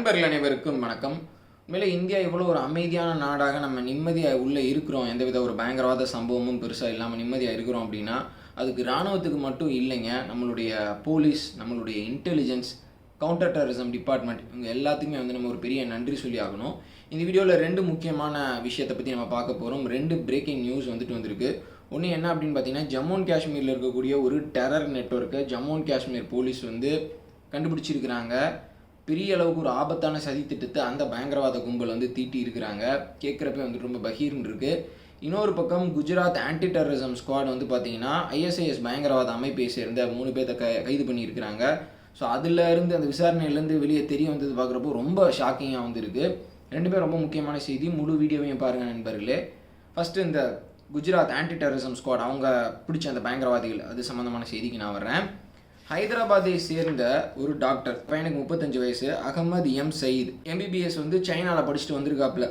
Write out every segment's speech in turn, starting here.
நண்பர்கள் அனைவருக்கும் வணக்கம். உண்மையிலே இந்தியா இவ்வளோ ஒரு அமைதியான நாடாக நம்ம நிம்மதியாக உள்ளே இருக்கிறோம். எந்தவித ஒரு பயங்கரவாத சம்பவமும் பெருசாக இல்லாமல் நிம்மதியாக இருக்கிறோம் அப்படின்னா அதுக்கு இராணுவத்துக்கு மட்டும் இல்லைங்க. நம்மளுடைய போலீஸ் நம்மளுடைய இன்டெலிஜென்ஸ் கவுண்டர் டெரரிசம் டிபார்ட்மெண்ட் இவங்க எல்லாத்துக்குமே வந்து நம்ம ஒரு பெரிய நன்றி சொல்லி ஆகணும். இந்த வீடியோவில் ரெண்டு முக்கியமான விஷயத்தை பற்றி நம்ம பார்க்க போகிறோம் ரெண்டு பிரேக்கிங் நியூஸ் வந்துட்டு வந்திருக்கு. ஒன்று என்ன அப்படின்னு பார்த்தீங்கன்னா ஜம்மு அண்ட் காஷ்மீரில் இருக்கக்கூடிய ஒரு டெரர் நெட்வொர்க்கை ஜம்மு அண்ட் காஷ்மீர் போலீஸ் வந்து கண்டுபிடிச்சிருக்கிறாங்க. பெரிய அளவுக்கு ஒரு ஆபத்தான சதி திட்டத்தை அந்த பயங்கரவாத கும்பல் வந்து தீட்டி இருக்கிறாங்க. கேட்குறப்ப வந்து ரொம்ப பகீர்னு இருக்குது இன்னொரு பக்கம் குஜராத் ஆன்டி டெரரிசம் ஸ்குவாட் வந்து பார்த்தீங்கன்னா ஐஎஸ்ஐஎஸ் பயங்கரவாத அமைப்பை சேர்ந்த மூணு பேர்த்த க கைது பண்ணியிருக்கிறாங்க. ஸோ அதுல இருந்து அந்த விசாரணையிலேருந்து வெளியே தெரிய வந்தது பார்க்குறப்போ ரொம்ப ஷாக்கிங்காக வந்துருக்கு ரெண்டு பேரும் ரொம்ப முக்கியமான செய்தி. முழு வீடியோவையும் பாருங்கள் நண்பர்களே. ஃபஸ்ட்டு இந்த குஜராத் ஆன்டி டெரரிசம் ஸ்குவாட் அவங்க பிடிச்ச அந்த பயங்கரவாதிகள் அது சம்மந்தமான செய்திக்கு நான் வர்றேன். ஹைதராபாத்தை சேர்ந்த ஒரு டாக்டர். பையனுக்கு முப்பத்தஞ்சு வயசு. அகமது எம். சயீத். எம்பிபிஎஸ் வந்து சைனாவில் படிச்சுட்டு வந்திருக்காப்புல.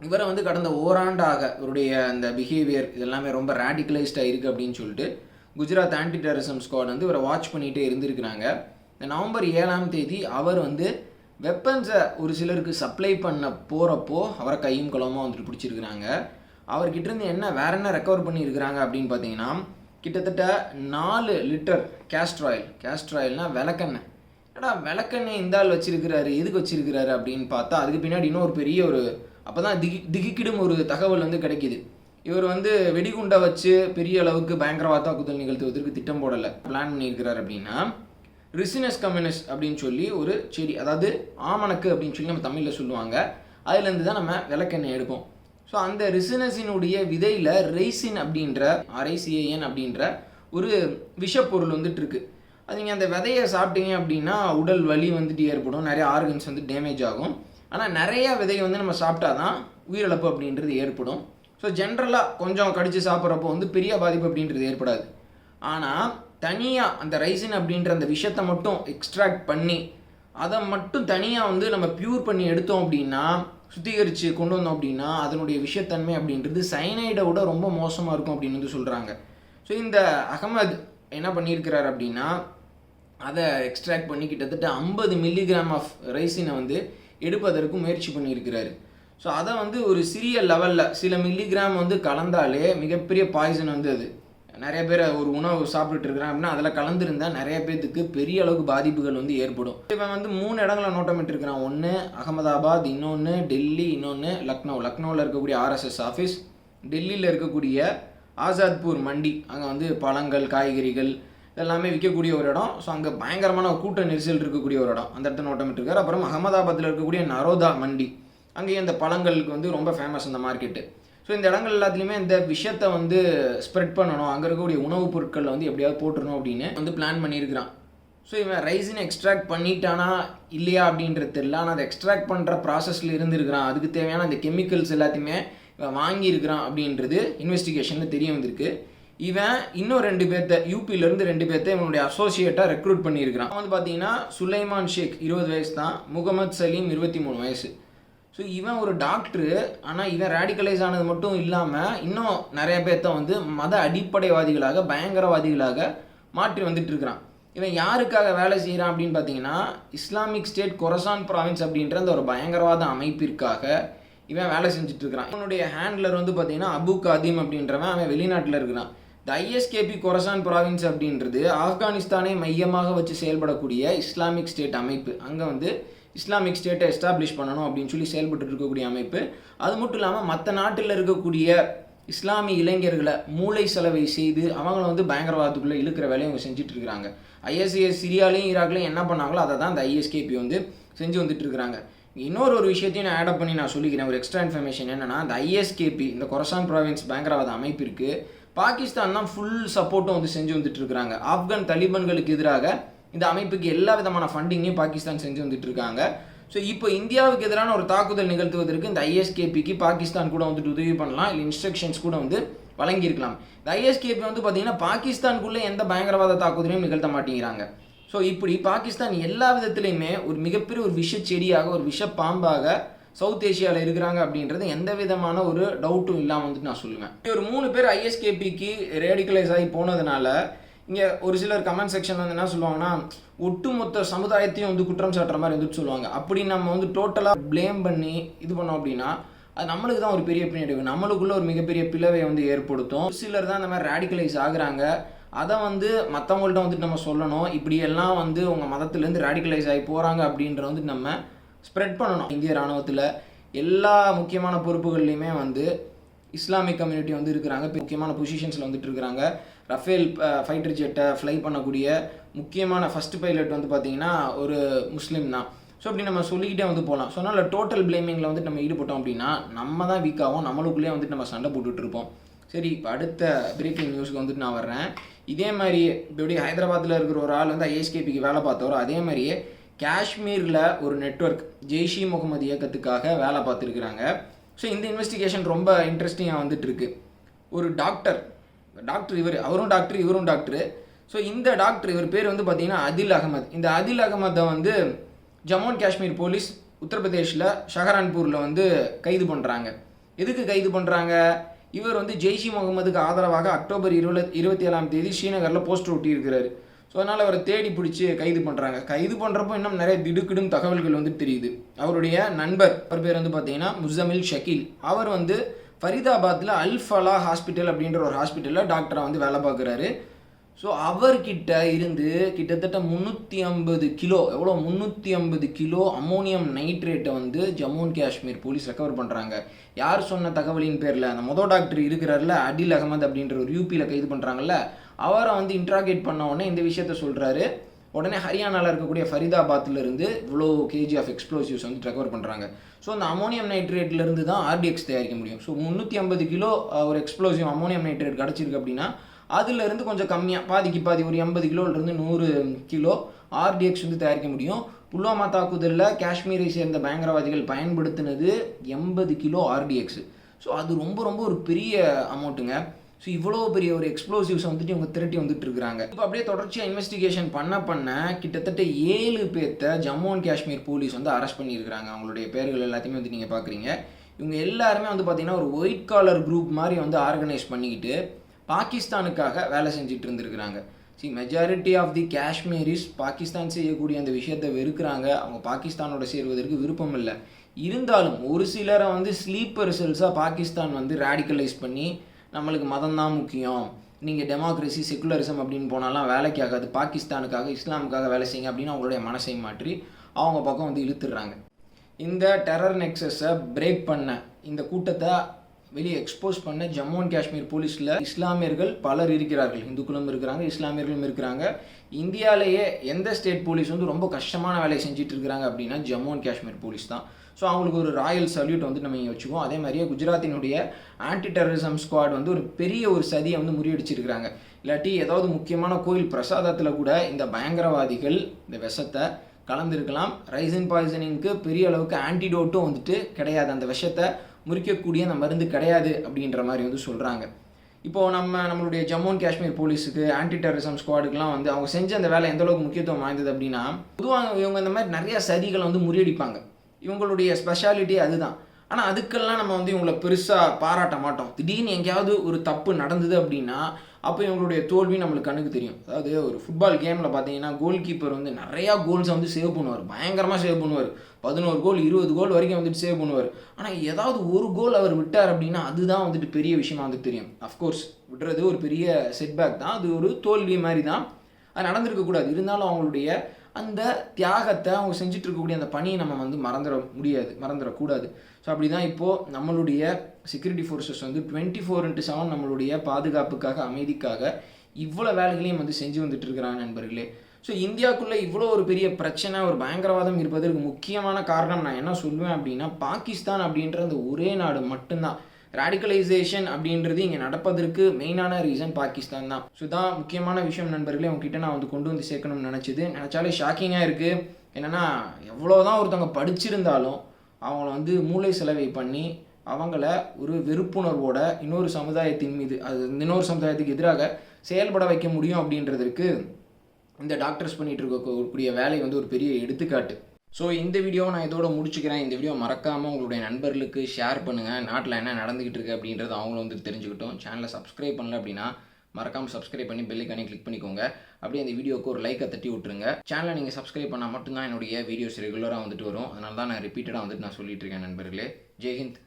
இவரை வந்து கடந்த ஓராண்டாக இவருடைய அந்த பிஹேவியர் இதெல்லாமே ரொம்ப ரேடிகலைஸ்டாக இருக்குது அப்படின்னு சொல்லிட்டு குஜராத் ஆன்டி டெரரிசம் ஸ்குவாட் வந்து இவரை வாட்ச் பண்ணிகிட்டே இருந்திருக்கிறாங்க. இந்த நவம்பர் ஏழாம் தேதி அவர் வந்து வெப்பன்ஸை ஒரு சிலருக்கு சப்ளை பண்ண போகிறப்போ அவரை கையும் குளமாக வந்துட்டு பிடிச்சிருக்கிறாங்க. அவர்கிட்ட இருந்து என்ன வேற என்ன ரெக்கவர் பண்ணியிருக்கிறாங்க அப்படின்னு பார்த்தீங்கன்னா கிட்டத்தட்ட நாலு லிட்டர் கேஸ்ட்ர் ஆயில் கேஸ்ட்ர் ஆயில்னால் விளக்கெண்ணெய். ஏன்னா விளக்கெண்ணெய் இந்த ஆள் வச்சிருக்கிறாரு எதுக்கு வச்சிருக்கிறாரு அப்படின்னு பார்த்தா அதுக்கு பின்னாடி இன்னும் ஒரு பெரிய ஒரு அப்போ தான் திகி திகிக்கிடும் ஒரு தகவல் வந்து கிடைக்கிது. இவர் வந்து வெடிகுண்டை வச்சு பெரிய அளவுக்கு பயங்கரவாத தாக்குதல் நிகழ்த்துவதற்கு திட்டம் போடலை. பிளான் பண்ணியிருக்கிறார் அப்படின்னா ரிசினஸ் கம்யூனிஸ்ட் அப்படின்னு சொல்லி ஒரு செடி அதாவது ஆமணக்கு அப்படின்னு சொல்லி நம்ம தமிழில் சொல்லுவாங்க. அதுலேருந்து தான் நம்ம விளக்கெண்ணெய் எடுப்போம். ஸோ அந்த ரிசினஸினுடைய விதையில் ரெய்சின் அப்படின்ற ஆர்ஐசிஏஎன் அப்படின்ற ஒரு விஷப்பொருள் வந்துட்டு இருக்கு அது நீங்கள் அந்த விதையை சாப்பிட்டீங்க அப்படின்னா உடல் வலி வந்துட்டு ஏற்படும் நிறைய ஆர்கன்ஸ் வந்து டேமேஜ் ஆகும். ஆனால் நிறைய விதையை வந்து நம்ம சாப்பிட்டா தான் உயிரிழப்பு அப்படின்றது ஏற்படும். ஸோ ஜென்ரலாக கொஞ்சம் கடித்து சாப்பிட்றப்போ வந்து பெரிய பாதிப்பு அப்படின்றது ஏற்படாது. ஆனால் தனியாக அந்த ரைசின் அப்படின்ற அந்த விஷத்தை மட்டும் எக்ஸ்ட்ராக்ட் பண்ணி அதை மட்டும் தனியாக வந்து நம்ம ப்யூர் பண்ணி எடுத்தோம் அப்படின்னா சுத்திகரித்து கொண்டு வந்தோம் அப்படின்னா அதனுடைய விஷயத்தன்மை அப்படின்றது சைனைடை விட ரொம்ப மோசமாக இருக்கும் அப்படின்னு வந்து சொல்கிறாங்க ஸோ இந்த அகமது என்ன பண்ணியிருக்கிறார் அப்படின்னா அதை எக்ஸ்ட்ராக்ட் பண்ணி கிட்டத்தட்ட ஐம்பது மில்லிகிராம் ஆஃப் ரைசினை வந்து எடுப்பதற்கு முயற்சி பண்ணியிருக்கிறாரு. ஸோ அதை வந்து ஒரு சிறிய லெவலில் சில மில்லிகிராம் வந்து கலந்தாலே மிகப்பெரிய பாய்சன் வந்து அது. நிறைய பேர் ஒரு உணவு சாப்பிட்டுட்டு இருக்கிறாங்க அப்படின்னா அதில் கலந்துருந்தா நிறைய பேர்த்துக்கு பெரிய அளவுக்கு பாதிப்புகள் வந்து ஏற்படும். இவன் வந்து மூணு இடங்களை நோட்டமிட்டு இருக்கிறான் ஒன்று அகமதாபாத் இன்னொன்று டெல்லி இன்னொன்று லக்னோ. லக்னோவில் இருக்கக்கூடிய ஆர்எஸ்எஸ் ஆஃபீஸ் டெல்லியில் இருக்கக்கூடிய ஆசாத்பூர் மண்டி. அங்கே வந்து பழங்கள் காய்கறிகள் இதெல்லாமே விற்கக்கூடிய ஒரு இடம். ஸோ அங்கே பயங்கரமான கூட்ட நெரிசல் இருக்கக்கூடிய ஒரு இடம். அந்த இடத்த நோட்டமிட்டுருக்காரு. அப்புறம் அகமதாபாத்தில் இருக்கக்கூடிய நரோதா மண்டி. அங்கேயும் இந்த பழங்களுக்கு வந்து ரொம்ப ஃபேமஸ் அந்த மார்க்கெட்டு ஸோ இந்த இடங்கள் எல்லாத்துலேயுமே இந்த விஷயத்தை வந்து ஸ்ப்ரெட் பண்ணணும். அங்கே இருக்கக்கூடிய உணவுப் பொருட்களில் வந்து எப்படியாவது போட்டுருணும் அப்படின்னு வந்து பிளான் பண்ணியிருக்கிறான். ஸோ இவன் ரைஸின் எக்ஸ்ட்ராக்ட் பண்ணிட்டானா இல்லையா அப்படின்றது தெரியல. ஆனால் அதை எக்ஸ்ட்ராக்ட் பண்ணுற ப்ராசஸில் இருந்திருக்கிறான். அதுக்கு தேவையான அந்த கெமிக்கல்ஸ் எல்லாத்தையுமே இவன் வாங்கியிருக்கிறான் அப்படின்றது இன்வெஸ்டிகேஷனில் தெரிய வந்திருக்கு. இவன் இன்னும் ரெண்டு பேர்த்த யூபியிலேருந்து ரெண்டு பேர்த்த இவனுடைய அசோசியேட்டாக ரெக்ரூட் பண்ணியிருக்கிறான். அவன் வந்து பார்த்தீங்கன்னா சுலைமான் ஷேக் இருபது வயசு தான் முகமது சலீம் இருபத்தி மூணு வயசு. ஸோ இவன் ஒரு டாக்டரு ஆனால் இவன் ரேடிக்கலைஸ் ஆனது மட்டும் இல்லாமல் இன்னும் நிறைய பேர்த்த வந்து மத அடிப்படைவாதிகளாக பயங்கரவாதிகளாக மாற்றி வந்துட்டுருக்கிறான் இவன் யாருக்காக வேலை செய்கிறான் அப்படின்னு பார்த்தீங்கன்னா இஸ்லாமிக் ஸ்டேட் கொரசான் ப்ராவின்ஸ் அப்படின்ற அந்த ஒரு பயங்கரவாத அமைப்பிற்காக இவன் வேலை செஞ்சுட்டு இருக்கிறான். இவனுடைய ஹேண்ட்லர் வந்து பார்த்தீங்கன்னா அபு காதிம் அப்படின்றவன் அவன் வெளிநாட்டில் இருக்கிறான். இந்த ஐஎஸ்கேபி கொரசான் ப்ராவின்ஸ் அப்படின்றது ஆப்கானிஸ்தானை மையமாக வச்சு செயல்படக்கூடிய இஸ்லாமிக் ஸ்டேட் அமைப்பு. அங்கே வந்து இஸ்லாமிக் ஸ்டேட்டை எஸ்டாப்ளிஷ் பண்ணணும் அப்படின்னு சொல்லி செயல்பட்டு இருக்கக்கூடிய அமைப்பு. அது மட்டும் இல்லாமல் மற்ற நாட்டில் இருக்கக்கூடிய இஸ்லாமிய இளைஞர்களை மூளை செலவை செய்து அவங்கள வந்து பயங்கரவாதத்துக்குள்ளே இழுக்கிற வேலையை அவங்க செஞ்சுட்டு இருக்கிறாங்க. ஐஎஸ்ஐஎஸ் சிரியாலையும் ஈராக்லையும் என்ன பண்ணாங்களோ அதை தான் அந்த ஐஎஸ்கேபி வந்து செஞ்சு வந்துட்டு இருக்கிறாங்க. இன்னொரு ஒரு விஷயத்தையும் நான் ஆட் பண்ணி நான் சொல்லிக்கிறேன். ஒரு எக்ஸ்ட்ரா இன்ஃபர்மேஷன் என்னென்னா இந்த ஐஎஸ்கேபி இந்த கொரசான் ப்ராவின்ஸ் பயங்கரவாத அமைப்பிற்கு பாகிஸ்தான் தான் ஃபுல் சப்போர்ட்டும் வந்து செஞ்சு வந்துட்டு இருக்கிறாங்க. ஆப்கான் தலிபான்களுக்கு எதிராக இந்த அமைப்புக்கு எல்லா விதமான ஃபண்டிங்கையும் பாகிஸ்தான் செஞ்சு வந்துட்டு இருக்காங்க ஸோ இப்போ இந்தியாவுக்கு எதிரான ஒரு தாக்குதல் நிகழ்த்துவதற்கு இந்த ஐஎஸ்கேபிக்கு பாகிஸ்தான் கூட வந்துட்டு உதவி பண்ணலாம். இல்லை இன்ஸ்ட்ரக்ஷன்ஸ் கூட வந்து வழங்கியிருக்கலாம். இந்த ஐஎஸ்கேபி வந்து பார்த்தீங்கன்னா பாகிஸ்தானுக்குள்ளே எந்த பயங்கரவாத தாக்குதலையும் நிகழ்த்த மாட்டேங்கிறாங்க. ஸோ இப்படி பாகிஸ்தான் எல்லா விதத்துலையுமே ஒரு மிகப்பெரிய ஒரு விஷ செடியாக ஒரு விஷ பாம்பாக சவுத் ஏஷியாவில் இருக்கிறாங்க அப்படின்றது எந்த விதமான ஒரு டவுட்டும் இல்லாமல் வந்துட்டு நான் சொல்லுவேன். ஒரு மூணு பேர் ஐஎஸ்கேபிக்கு ரேடிகலைஸ் ஆகி போனதுனால இங்கே ஒரு சிலர் கமெண்ட் செக்ஷன் வந்து என்ன சொல்லுவாங்கன்னா ஒட்டுமொத்த சமுதாயத்தையும் வந்து குற்றம் சாட்டுற மாதிரி வந்துட்டு சொல்லுவாங்க. அப்படி நம்ம வந்து டோட்டலாக ப்ளேம் பண்ணி இது பண்ணோம் அப்படின்னா அது நம்மளுக்கு தான் ஒரு பெரிய பின்னடைவு நம்மளுக்குள்ள ஒரு மிகப்பெரிய பிளவை வந்து ஏற்படுத்தும். ஒரு சிலர் தான் இந்த மாதிரி ரேடிகலைஸ் ஆகுறாங்க. அதை வந்து மற்றவங்கள்ட்ட வந்துட்டு நம்ம சொல்லணும். இப்படியெல்லாம் வந்து உங்கள் மதத்துலேருந்து ரேடிகலைஸ் ஆகி போகிறாங்க அப்படின்ற வந்து நம்ம ஸ்ப்ரெட் பண்ணணும். இந்திய ராணுவத்தில் எல்லா முக்கியமான பொறுப்புகள்லையுமே வந்து இஸ்லாமிக் கம்யூனிட்டி வந்து இருக்கிறாங்க. இப்ப முக்கியமான பொசிஷன்ஸில் வந்துட்டு இருக்கிறாங்க ரஃபேல் ஃபைட்டர் ஜெட்டை ஃப்ளை பண்ணக்கூடிய முக்கியமான ஃபஸ்ட் பைலட் வந்து பார்த்தீங்கன்னா ஒரு முஸ்லீம் தான். ஸோ அப்படி நம்ம சொல்லிக்கிட்டே வந்து போகலாம் ஸோ அதனால் டோட்டல் பிளேமிங்கில் வந்துட்டு நம்ம ஈடுபட்டோம் அப்படின்னா நம்ம தான் வீக் ஆகும் நம்மளுக்குள்ளேயே வந்துட்டு நம்ம சண்டை போட்டுட்ருப்போம் சரி இப்போ அடுத்த பிரேக்கிங் நியூஸ்க்கு வந்துட்டு நான் வர்றேன். இதே மாதிரி இப்படி ஹைதராபாத்தில் இருக்கிற ஒரு ஆள் வந்து ஐஎஸ்கேபிக்கு வேலை பார்த்தவரோ அதே மாதிரியே காஷ்மீரில் ஒரு நெட்வொர்க் ஜெய்ஷி முகமது இயக்கத்துக்காக வேலை பார்த்துருக்குறாங்க. ஸோ இந்த இன்வெஸ்டிகேஷன் ரொம்ப இன்ட்ரெஸ்டிங்காக வந்துட்டு இருக்கு ஒரு டாக்டர் டாக்டர் இவர் அவரும் டாக்டர் இவரும் டாக்டரு ஸோ இந்த டாக்டர் இவர் பேர் வந்து பார்த்தீங்கன்னா அதில் அகமது இந்த அதில் அகமதை வந்து ஜம்மு அண்ட் காஷ்மீர் போலீஸ் உத்தரப்பிரதேஷில் ஷஹரான்பூரில் வந்து கைது பண்ணுறாங்க எதுக்கு கைது பண்ணுறாங்க இவர் வந்து ஜெய்ஷி முகமதுக்கு ஆதரவாக அக்டோபர் இருபது இருபத்தி ஏழாம் தேதி ஸ்ரீநகரில் போஸ்டர் ஒட்டியிருக்கிறாரு. ஸோ அதனால் அவரை தேடி பிடிச்சி கைது பண்ணுறாங்க கைது பண்ணுறப்போ இன்னும் நிறைய திடுக்கிடும் தகவல்கள் வந்து தெரியுது. அவருடைய நண்பர் அவர் பேர் வந்து பார்த்தீங்கன்னா முசமில் ஷக்கீல். அவர் வந்து ஃபரிதாபாத்தில் அல்ஃபலா ஹாஸ்பிட்டல் அப்படின்ற ஒரு ஹாஸ்பிட்டலில் டாக்டராக வந்து வேலை பார்க்குறாரு. ஸோ அவர்கிட்ட இருந்து கிட்டத்தட்ட முந்நூற்றி ஐம்பது கிலோ எவ்வளோ? முந்நூற்றி ஐம்பது கிலோ அமோனியம் நைட்ரேட்டை வந்து Jammu and Kashmir police recover பண்ணுறாங்க யார் சொன்ன தகவலின் பேரில்? அந்த மொதல் டாக்டர் இருக்கிறார்ல அடில் அகமது அப்படின்ற ஒரு யூபியில் கைது பண்ணுறாங்கல்ல அவரை வந்து இன்ட்ராகேட் பண்ண உடனே இந்த விஷயத்த சொல்கிறாரு உடனே ஹரியானாவில் இருக்கக்கூடிய ஃபரிதாபாத்லேருந்து இவ்வளோ கேஜி ஆஃப் எக்ஸ்ப்ளோசிவ்ஸ் வந்து ரெக்கவர் பண்ணுறாங்க ஸோ அந்த அமோனியம் நைட்ரேட்லேருந்து தான் ஆர்டிஎக்ஸ் தயாரிக்க முடியும். ஸோ முந்நூற்றி ஐம்பது கிலோ ஒரு எக்ஸ்ப்ளோசிவ் அமோனியம் நைட்ரேட் கிடச்சிருக்கு அப்படின்னா அதுலேருந்து கொஞ்சம் கம்மியாக பாதிக்கு பாதி ஒரு எண்பது கிலோலேருந்து நூறு கிலோ ஆர்டிஎக்ஸ் வந்து தயாரிக்க முடியும். புல்வாமா தாக்குதலில் காஷ்மீரை சேர்ந்த பயங்கரவாதிகள் பயன்படுத்தினது எண்பது கிலோ ஆர்டிஎக்ஸ் ஸோ அது ரொம்ப ரொம்ப ஒரு பெரிய அமௌண்ட்டுங்க ஸோ இவ்வளோ பெரிய ஒரு எக்ஸ்ப்ளோசிவ்ஸ் வந்துட்டு இவங்க திரட்டி வந்துட்டு இருக்கிறாங்க இப்போ அப்படியே தொடர்ச்சியாக இன்வெஸ்டிகேஷன் பண்ண பண்ண கிட்டத்தட்ட ஏழு பேர்த்த ஜம்மு அண்ட் காஷ்மீர் போலீஸ் வந்து அரெஸ்ட் பண்ணியிருக்கிறாங்க. அவங்களுடைய பேர்கள் எல்லாத்தையுமே வந்து நீங்கள் பார்க்குறீங்க இவங்க எல்லாருமே வந்து பார்த்தீங்கன்னா ஒரு ஒயிட் காலர் குரூப் மாதிரி வந்து ஆர்கனைஸ் பண்ணிக்கிட்டு பாகிஸ்தானுக்காக வேலை செஞ்சுட்டு இருந்திருக்கிறாங்க. C majority of the Kashmiris Pakistan செய்யக்கூடிய அந்த விஷயத்தை வெறுக்கிறாங்க. அவங்க பாகிஸ்தானோட சேர்வதற்கு விருப்பம் இல்லை. இருந்தாலும் ஒரு சிலரை வந்து ஸ்லீப்பர் செல்ஸாக பாகிஸ்தான் வந்து ரேடிக்கலைஸ் பண்ணி நம்மளுக்கு மதம் தான் முக்கியம். நீங்கள் டெமோக்ரஸி செக்குலரிசம் அப்படின்னு போனாலாம் வேலைக்கு ஆகாது பாகிஸ்தானுக்காக இஸ்லாமுக்காக வேலை செய்யுங்க அப்படின்னு அவங்களுடைய மனசை மாற்றி அவங்க பக்கம் வந்து இழுத்துடுறாங்க. இந்த டெரர் நெக்ஸஸை பிரேக் பண்ண இந்த கூட்டத்தை வெளியே எக்ஸ்போஸ் பண்ண ஜம்மு அண்ட் காஷ்மீர் போலீஸில் இஸ்லாமியர்கள் பலர் இருக்கிறார்கள். இந்துக்களும் இருக்கிறாங்க இஸ்லாமியர்களும் இருக்கிறாங்க. இந்தியாவிலேயே எந்த ஸ்டேட் போலீஸ் வந்து ரொம்ப கஷ்டமான வேலையை செஞ்சுட்டு இருக்கிறாங்க அப்படின்னா ஜம்மு அண்ட் காஷ்மீர் போலீஸ் தான். ஸோ அவங்களுக்கு ஒரு ராயல் சல்யூட் வந்து நம்ம இங்கே வச்சுக்குவோம். அதே மாதிரியே குஜராத்தினுடைய ஆன்டி டெரரிசம் ஸ்குவாட் வந்து ஒரு பெரிய ஒரு சதியை வந்து முறியடிச்சிருக்கிறாங்க. இல்லாட்டி ஏதாவது முக்கியமான கோயில் பிரசாதத்தில் கூட இந்த பயங்கரவாதிகள் இந்த விஷத்தை கலந்துருக்கலாம். ரைசின் பாய்சனிங்க்கு பெரிய அளவுக்கு ஆன்டிடோட்டும் வந்துட்டு கிடையாது. அந்த விஷத்தை முறிக்கக்கூடிய அந்த மருந்து கிடையாது அப்படின்ற மாதிரி வந்து சொல்கிறாங்க இப்போது நம்ம நம்மளுடைய ஜம்மு அண்ட் காஷ்மீர் போலீஸுக்கு ஆன்டி டெரரிசம் ஸ்குவாடுக்குலாம் வந்து அவங்க செஞ்ச அந்த வேலை எந்த அளவுக்கு முக்கியத்துவம் வாய்ந்தது அப்படின்னா பொதுவாக இவங்க இந்த மாதிரி நிறைய சதிகளை வந்து முறியடிப்பாங்க. இவங்களுடைய ஸ்பெஷாலிட்டி அதுதான். ஆனால் அதுக்கெல்லாம் நம்ம வந்து இவங்களை பெருசாக பாராட்ட மாட்டோம். திடீர்னு எங்கேயாவது ஒரு தப்பு நடந்தது அப்படின்னா அப்போ இவங்களுடைய தோல்வி நம்மளுக்கு கண்ணுக்கு தெரியும். அதாவது ஒரு ஃபுட்பால் கேமில் பார்த்தீங்கன்னா கோல் கீப்பர் வந்து நிறையா கோல்ஸை வந்து சேவ் பண்ணுவார். பயங்கரமாக சேவ் பண்ணுவார். பதினோரு கோல் இருபது கோல் வரைக்கும் வந்துட்டு சேவ் பண்ணுவார். ஆனால் ஏதாவது ஒரு கோல் அவர் விட்டார் அப்படின்னா அதுதான் வந்துட்டு பெரிய விஷயமா வந்து தெரியும். அஃப்கோர்ஸ் விடுறது ஒரு பெரிய செட்பேக் தான். அது ஒரு தோல்வி மாதிரி தான். அது நடந்திருக்கக்கூடாது. இருந்தாலும் அவங்களுடைய அந்த தியாகத்தை அவங்க செஞ்சுட்டு இருக்கக்கூடிய அந்த பணியை நம்ம வந்து மறந்துட முடியாது மறந்துடக்கூடாது ஸோ அப்படி தான் இப்போது நம்மளுடைய செக்யூரிட்டி ஃபோர்ஸஸ் வந்து டுவெண்ட்டி ஃபோர் இன்ட்டு செவன் நம்மளுடைய பாதுகாப்புக்காக அமைதிக்காக இவ்வளோ வேலைகளையும் வந்து செஞ்சு வந்துட்டு இருக்கிறாங்க நண்பர்களே. ஸோ இந்தியாவுக்குள்ளே இவ்வளோ ஒரு பெரிய பிரச்சனை ஒரு பயங்கரவாதம் இருப்பதற்கு முக்கியமான காரணம் நான் என்ன சொல்லுவேன் அப்படின்னா பாகிஸ்தான் அப்படின்ற அந்த ஒரே நாடு மட்டும்தான். ரேடிகலைசேஷன் அப்படின்றது இங்கே நடப்பதற்கு மெயினான ரீசன் பாகிஸ்தான் தான். ஸோ தான் முக்கியமான விஷயம் நண்பர்களே உங்ககிட்ட நான் வந்து கொண்டு வந்து சேர்க்கணும்னு நினச்சது. நினச்சாலே ஷாக்கிங்காக இருக்குது என்னென்னா எவ்வளோதான் ஒருத்தவங்க படிச்சிருந்தாலும் அவங்கள வந்து மூளை செலவை பண்ணி அவங்கள ஒரு வெறுப்புணர்வோட இன்னொரு சமுதாயத்தின் மீது அது இன்னொரு சமுதாயத்துக்கு எதிராக செயல்பட வைக்க முடியும் அப்படின்றதற்கு இந்த டாக்டர்ஸ் பண்ணிகிட்டு இருக்கக்கூடிய வேலை வந்து ஒரு பெரிய எடுத்துக்காட்டு. ஸோ இந்த வீடியோவை நான் இதோட முடிச்சுக்கிறேன். இந்த வீடியோ மறக்காமல் உங்களுடைய நண்பர்களுக்கு ஷேர் பண்ணுங்கள் நாட்டில் என்ன நடந்துக்கிட்டு இருக்குது அப்படின்றத அவங்களும் வந்து தெரிஞ்சுக்கிட்டோம். சேனலை சப்ஸ்கிரைப் பண்ணல அப்படின்னா மறக்காமல் சப்ஸ்கிரைப் பண்ணி பெல்லைக்கானே கிளிக் பண்ணிக்கோங்க. அப்படியே அந்த வீடியோக்கு ஒரு லைக்கை தட்டி விட்டுருங்க. சேனலை நீங்கள் சப்ஸ்கிரைப் பண்ணால் மட்டும்தான் என்னுடைய வீடியோஸ் ரெகுலராக வந்துட்டு வரும். அதனால தான் நான் ரிப்பீட்டடாக வந்துட்டு நான் சொல்லிட்டு இருக்கேன் நண்பர்களே. ஜெய்ஹிந்த்